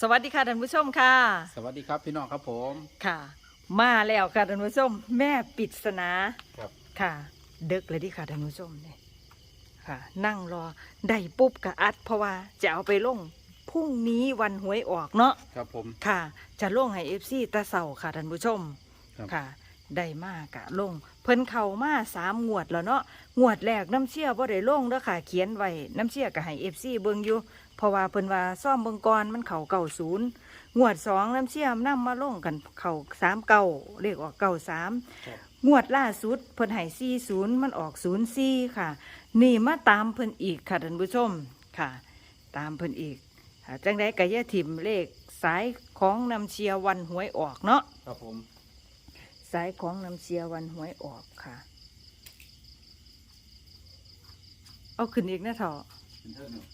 สวัสดีค่ะท่านผู้ชมค่ะ สวัสดีครับพี่น้องครับผมค่ะ มาแล้วค่ะท่านผู้ชม แม่ปริศนาครับ ค่ะ เดึกเลยดิค่ะท่านผู้ชมเนี่ยค่ะ นั่งรอได้ปุ๊บกะอัด เพราะว่าจะเอาไปลงพรุ่งนี้วันหวยออกเนาะครับผม ค่ะ จะลงให้เอฟซีตะเสาค่ะท่านผู้ชมครับ ค่ะ ได้มากกะลง เพิ่นเข้ามาสามงวดแล้วเนาะงวดแรกน้ำเชี่ยบ่ได้ลงเด้อค่ะ เขียนไว้น้ำเชี่ยก็ให้เอฟซีเบิ่งอยู่เพราะว่าเพิ่นว่าซ่อมเบิ่งก่อนมันเข้าเก่าศูนย์งวดสองน้ำเชี่ยนำมาลงกันเข้าสามเก่าเรียกออกเก่าสามครับงวดล่าสุดเพิ่นให้สี่ศูนย์มันออกศูนย์สี่ค่ะ นี่มาตามเพิ่นอีกค่ะท่านผู้ชมค่ะ ตามเพิ่นอีกค่ะจังไดกะยะถิ่มเลขสายของนำเชียร์วันหวยออกเนาะครับผม สายของนำเชียร์วันหวยออกค่ะ เอาขึ้นอีกนะเถอะเป็นเท่านี้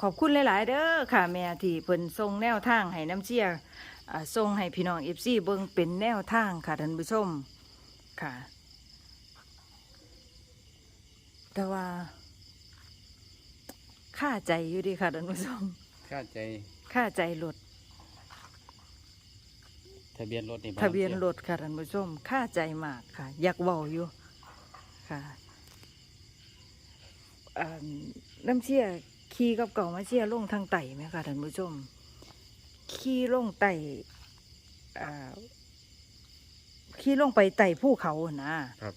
ขอบคุณหลาย ๆ เด้อค่ะ แม่ที่เพิ่นส่งแนวทางให้น้ำเชียร์อ่าส่งให้พี่น้องเอฟซีเบิ่งเป็นแนวทางค่ะท่านผู้ชมค่ะ แต่ว่าค่าใจอยู่ดีค่ะท่านผู้ชมค่าใจค่าใจรถ ทะเบียนรถนี่ทะเบียนรถค่ะท่านผู้ชมค่าใจมากค่ะ อยากเว้าอยู่ค่ะอ่าน้ำเชี่ยขี่กับเก่ามาเชี่ยลงทางไต่ไหมค่ะท่านผู้ชมขี่ลงไต่อ่าขี่ลงไปไต่ภูเขาหั่นนะครับ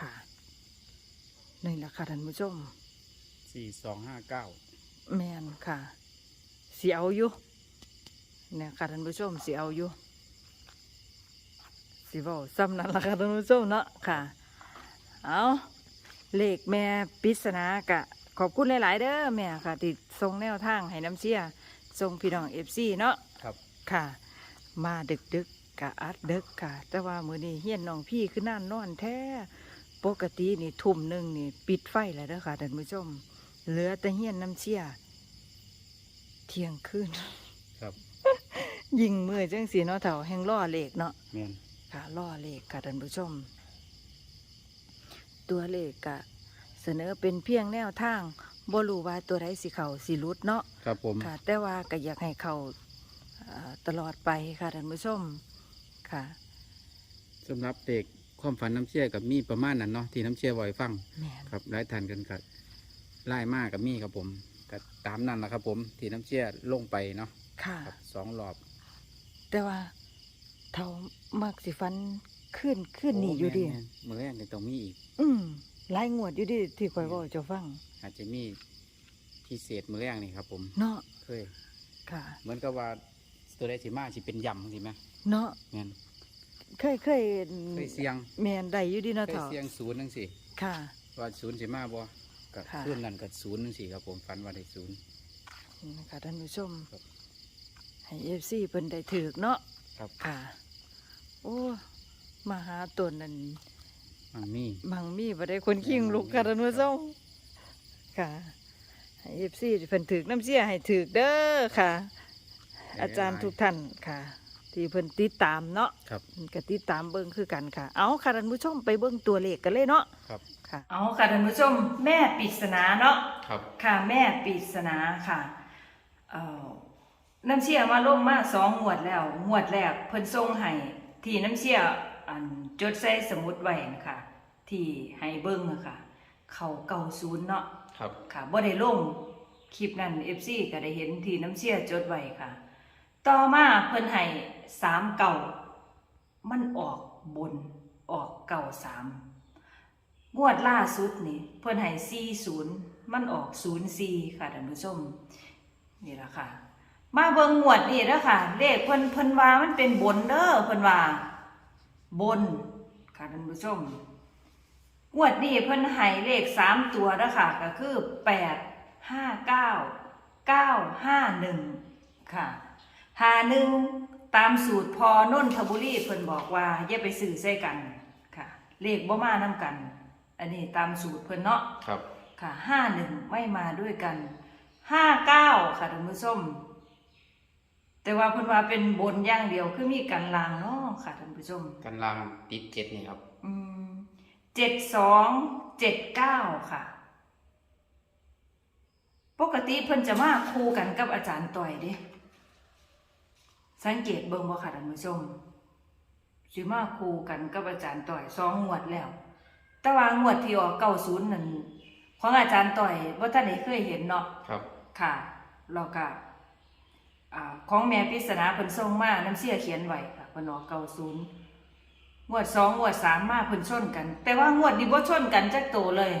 ค่ะนี่แหละค่ะท่านผู้ชมสี่สองห้าเก้าแมนค่ะเสียวอยู่เนี่ยค่ะท่านผู้ชมเสียวอยู่ สิเว้าซ้ำนั่นละค่ะท่านผู้ชมเนาะค่ะ เอาเลขแม่ปริศนากะ ขอบคุณหลาย ๆ เด้อแม่ค่ะที่ส่งแนวทางให้น้ำเชียส่งพี่น้องเอฟซีเนาะครับ ค่ะ มาดึกดึกๆกะอัดดึกค่ะ แต่ว่ามือนี้เฮียนน้องพี่คือน่านนอนแท้ ปกตินี่ทุ่มหนึ่งนี่ ปิดไฟแล้วเด้อค่ะท่านผู้ชม เหลือแต่เฮียนน้ำเชี่ยเที่ยงคืนครับ ยิงมือจังสีเนาะเถ่าแห่งล่อเลขเนาะแมน ค่ะล่อเลขค่ะท่านผู้ชม ตัวเลขกะเสนอเป็นเพียงแนวทางบ่รู้ว่าตัวใดสิเขาสิรุดเนาะครับผมค่ะ แต่ว่าก็อยากให้เขาอ่าตลอดไปค่ะท่านผู้ชมค่ะสำหรับเด็กความฝันน้ำเชื่อกับมีประมาณนั้นเนาะที่น้ำเชื่อบ่อยฟัง แม่นครับไล่ทันกันกับไล่มากกับมีครับผมก็ตามนั้นนะครับผมที่น้ำเชื่อลงไปเนาะค่ะ ครับสองรอบแต่ว่า เท่ามักสิฟันขึ้นขึ้นนี่อยู่ดิโแม่นๆมือแรกนี่ต้องมีอีก อืมหลายงวดอยู่ดิที่คอยเว่าเจะฟัง อาจจะมีพิเศษมือแรกนี่ครับ ผมเนาะเคยค่ะ เหมือนกับว่าตัวได้สิมาสิเป็นยำสิไหมเนาะแม่นเคยเคยเคยเสียงแมนได้อยู่ดิเนาะเคยเถ่าเสียงศูนย์นั่งสิค่ะว่าศูนย์สิมาบ่กับค่ะขึ้นนั่นกับศูนย์นั่งสิครับผมฝันว่าได้ศูนย์นี่นะคะท่านผู้ชมครับให้เอฟซีเพิ่นได้ถือกเนาะ ครับค่ะ โอ้มาหาตัวนั้นมันมีมังมีบ่ได้คนขิงลูกค่ะท่านผู้ชมค่ะให้เอฟซีเพิ่นถือกน้ำเสียให้ถือกเด้อค่ะ อาจารย์ทุกท่านค่ะ ที่เพิ่นติดตามเนาะครับก็ติดตามเบิ่งคือกันค่ะ เอาค่ะท่านผู้ชมไปเบิ่งตัวเลขกันเลยเนาะครับค่ะ เอาค่ะท่านผู้ชม แม่ปริศนาเนาะครับค่ะแม่ปริศนาค่ะเอ่อ น้ำเชี่ยมาลงมาสองงวดแล้วงวดแรกเพิ่นส่งให้ที่น้ำเชี่ยอันจดใส่สมุดไว้นะคะที่ให้เบิ่งอะค่ะเขาเก่าศูนย์เนาะครับค่ะบ่ได้ลงคลิปนั้น FC ก็ได้เห็นที่น้ำเชี่ยจดไว้ค่ะ ต่อมาเพิ่นให้สามเก่ามันออกบนออกเก่าสามงวดล่าสุดนี่เพิ่นให้สี่ศูนย์มันออกศูนย์สี่ค่ะท่านผู้ชมนี่ละค่ะ มาเบิ่งงวดนี่เด้อค่ะ เลขเพิ่นเพิ่นว่ามันเป็นบนเด้อเพิ่นว่าบนค่ะท่านผู้ชมงวดนี้เพิ่นให้เลขสามตัวเด้อค่ะ ก็คือแปดห้าเก้าเก้าห้าหนึ่งค่ะหาหนึ่งตามสูตรพอนนทบุรีเพิ่นบอกว่าอย่าไปสื่อใส่กันค่ะ เลขบ่มานํกัน อันนี้ตามสูตรเพิ่นเนาะครับ ค่ะห้าหนึ่งไม่มาด้วยกันห้าเก้าค่ะท่านผู้ชม แต่ว่าเพิ่นว่าเป็นบนอย่างเดียวคือมีกันลางเนาะค่ะท่านผู้ชม กันลางติดเจ็ดนี่ครับ อืมเจ็ดสองเจ็ดเก้าค่ะ ปกติเพิ่นจะมาคู่กันกับอาจารย์ต่อยเด้สังเกตเบิ่งบ่ค่ะท่านผู้ชมสิมาคู่กันกับอาจารย์ต่อยสองงวดแล้ว แต่ว่างวดที่ออกเก้าศูนย์นั่นของอาจารย์ต่อยว่าท่านได้เคยเห็นเนาะครับ ค่ะแล้วก็อ่า ของแม่ปริศนาเพิ่นส่งมาน้ำเสียเขียนไว้ค่ะเพิ่นออกเก้าศูนย์งวดสองงวดสามมาเพิ่นชนกัน แต่ว่างวดนี้บ่ชนกันจักโตเลย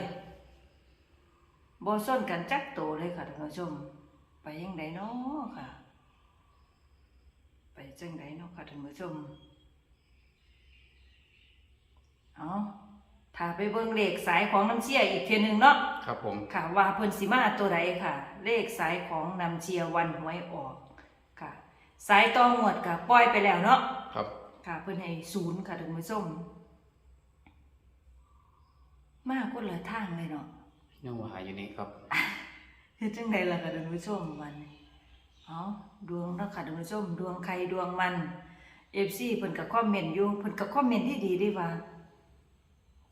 บ่ชนกันจักโตเลยค่ะท่านผู้ชม ไปยังไดเนาะค่ะ ไปจังไดเนาะค่ะท่านผู้ชมเอาถ้าไปเบิ่งเลขสายของน้ำเชียอีกเทียหนึงเนาะครับผมค่ะว่าเพิ่นสิมาตัวใดค่ะ เลขสายของน้ำเชียวันหวยออกค่ะ สายต่อหมวดก็ปล่อยไปแล้วเนาะครับ ค่ะเพิ่นให้ศูนย์ค่ะท่านผู้ชมมาคนละทางเลยเนาะยังว่าหายอยู่นี่ครับเฮ็ดจังไดล่ะค่ะท่านผู้ชมวันนี้เอาดวงเนาะค่ะท่านผู้ชมดวงใครดวงมัน FC เพิ่นก็คอมเมนต์อยู่เพิ่นก็คอมเมนต์ที่ดีๆเด้ว่า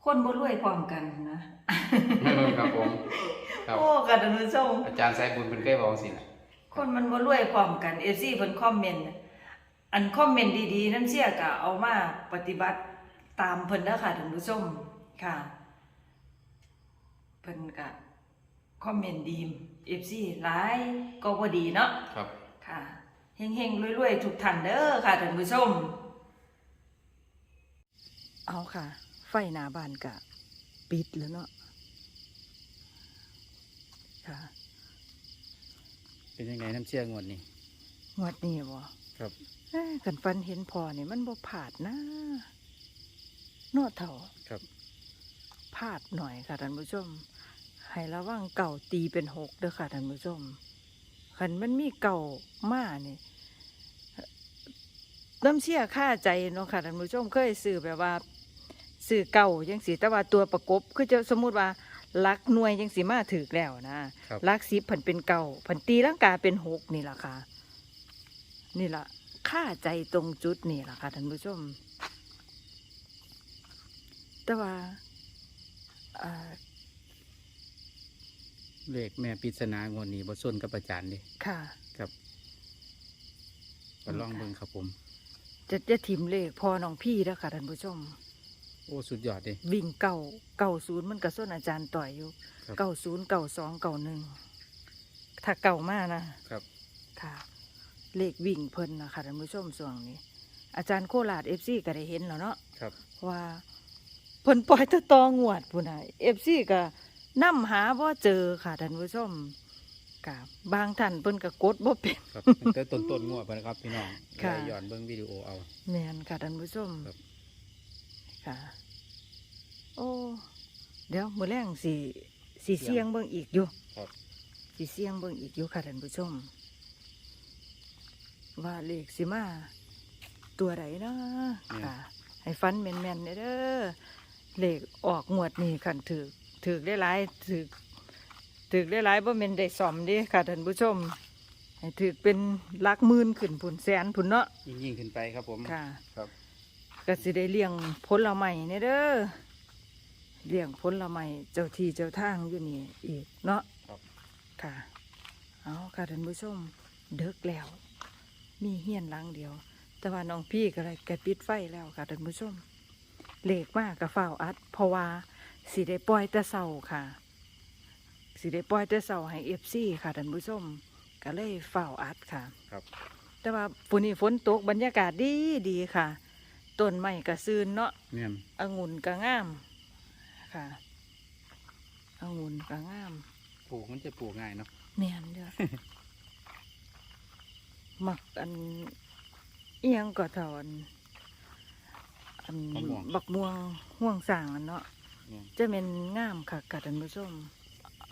คนบ่รวยพร้อมกันนะ ครับผม ครับ โอ้ค่ะท่านผู้ชมอาจารย์สายบุญเป็นเคยบอกสินะ คนมันบ่รวยพร้อมกัน FC เพิ่นคอมเมนต์น่ะอันคอมเมนต์ดีๆน้ำเชี่ยก็เอามาปฏิบัติตามเพิ่นเด้อค่ะท่านผู้ชมค่ะ เพิ่นก็คอมเมนต์ดี FC หลายก็บ่ดีเนาะครับค่ะเฮงๆรวยๆทุกท่านเด้อค่ะท่านผู้ชม เอาค่ะ ไฟหน้าบ้านก็ปิดแล้วเนาะค่ะ เป็นยังไงน้ำเชื่องวดนี่งวดนี้บ่ครับเอ้ยกันฟันเห็นพอนี่มันบ่ผาดนะเนอเถ่าครับพลาดหน่อยค่ะท่านผู้ชม ให้ระวังเก่าตีเป็นหกเด้อค่ะท่านผู้ชมคันมันมีเก่ามานี่น้ำเชี่ยค่าใจเนาะค่ะท่านผู้ชมเคยซื้อแบบว่าซื้อเก่ายังสีแต่ว่าตัวประกบคือจะสมมุติว่า ลักหน่วยยังสีมาถือแล้วนะครับลักสิบผันเป็นเก่าผันตีร่างกายเป็นหกนี่แหละค่ะ นี่ล่ะค่าใจตรงจุดนี่ล่ะค่ะท่านผู้ชม แต่ว่าอ่าเลขแม่ปริศนางวดนี้บ่ส้นกับอาจารย์ดิค่ะ ครับก็ลองเบิ่งครับผม จะจะทิมเลขพอน้องพี่แล้วค่ะท่านผู้ชม โอ้สุดยอดดิ วิ่งเก่าเก่าศูนย์มันกระส้นอาจารย์ต่อยอยู่ครับ เก่าศูนย์เก่าสองเก่าหนึ่งถ้าเก่ามากนะครับค่ะ เลขวิ่งเพิ่นนะคะท่านผู้ชมส่วงนี้ อาจารย์โคราชเอฟซีก็ได้เห็นแล้วเนาะครับว่าเพิ่นปล่อยแตะตองวดพุ่นน่ะเอฟซีก็นํหาบ่เจอค่ะท่านผู้ชมกับบางท่านเพิ่นก็กดบ่เป็น ครับตั้งแต่ต้นต้นๆงวดไปนะครับพี่น้องค่ะแล้วย้อนเบิ่งวิดีโอเอา แม่นค่ะท่านผู้ชม ครับ ค่ะ โอ้ เดี๋ยวมื้อแรงสิสิเสียงเบิ่งอีกอยู่ครับสิเสียงเบิ่งอีกอยู่ค่ะท่านผู้ชม ว่าเลขสิมา ตัวใดนะค่ะ ให้ฟันแม่นๆเด้อเด้อเลขออกงวดนี้คันถือถือได้หลายถือถือได้หลายบ่แม่นได้ซ่อมเด้ค่ะท่านผู้ชมให้ถือเป็นหลักหมื่นขึ้นพุ่นแสนพุ่นเนาะยิ่งยิ่งขึ้นไปครับผมค่ะ ครับ ก็สิได้เลี้ยงผลไม้เนี่ยเด้อเลี้ยงผลไม้เจ้าที่เจ้าทางอยู่นี่อีกเนาะครับค่ะ เอาค่ะท่านผู้ชมเดึกแล้ว มีเฮียนหลังเดียว แต่ว่าน้องพี่ก็เลยแกปิดไฟแล้วค่ะท่านผู้ชมเลขมากกับฝ้าวอัด เพราะว่าสิได้ปล่อยแต่เสาค่ะสิได้ปล่อยแต่เสาให้เอฟซีค่ะท่านผู้ชมก็เลยฝ้าวอัดค่ะ ครับ แต่ว่าฝนนี่ฝนตกบรรยากาศดีดีค่ะ ต้นไม้ก็ซื่นเนาะแม่นองุ่นก็งาม ค่ะองุ่นก็งามปลูกมันจะปลูกง่ายเนาะแม่นเด้อ มักอันเอียงก็ถอนอันบักม่วงห่วงสร้างอันเนาะ แม่นจะเป็นงามค่ะค่ะท่านผู้ชม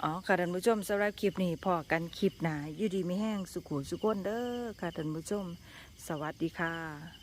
อ๋อค่ะท่านผู้ชมสำหรับคลิปนี้พอกันคลิปหนาอยู่ดีไม่แห้งสุขุสุขนเด้อค่ะท่านผู้ชม สวัสดีค่ะ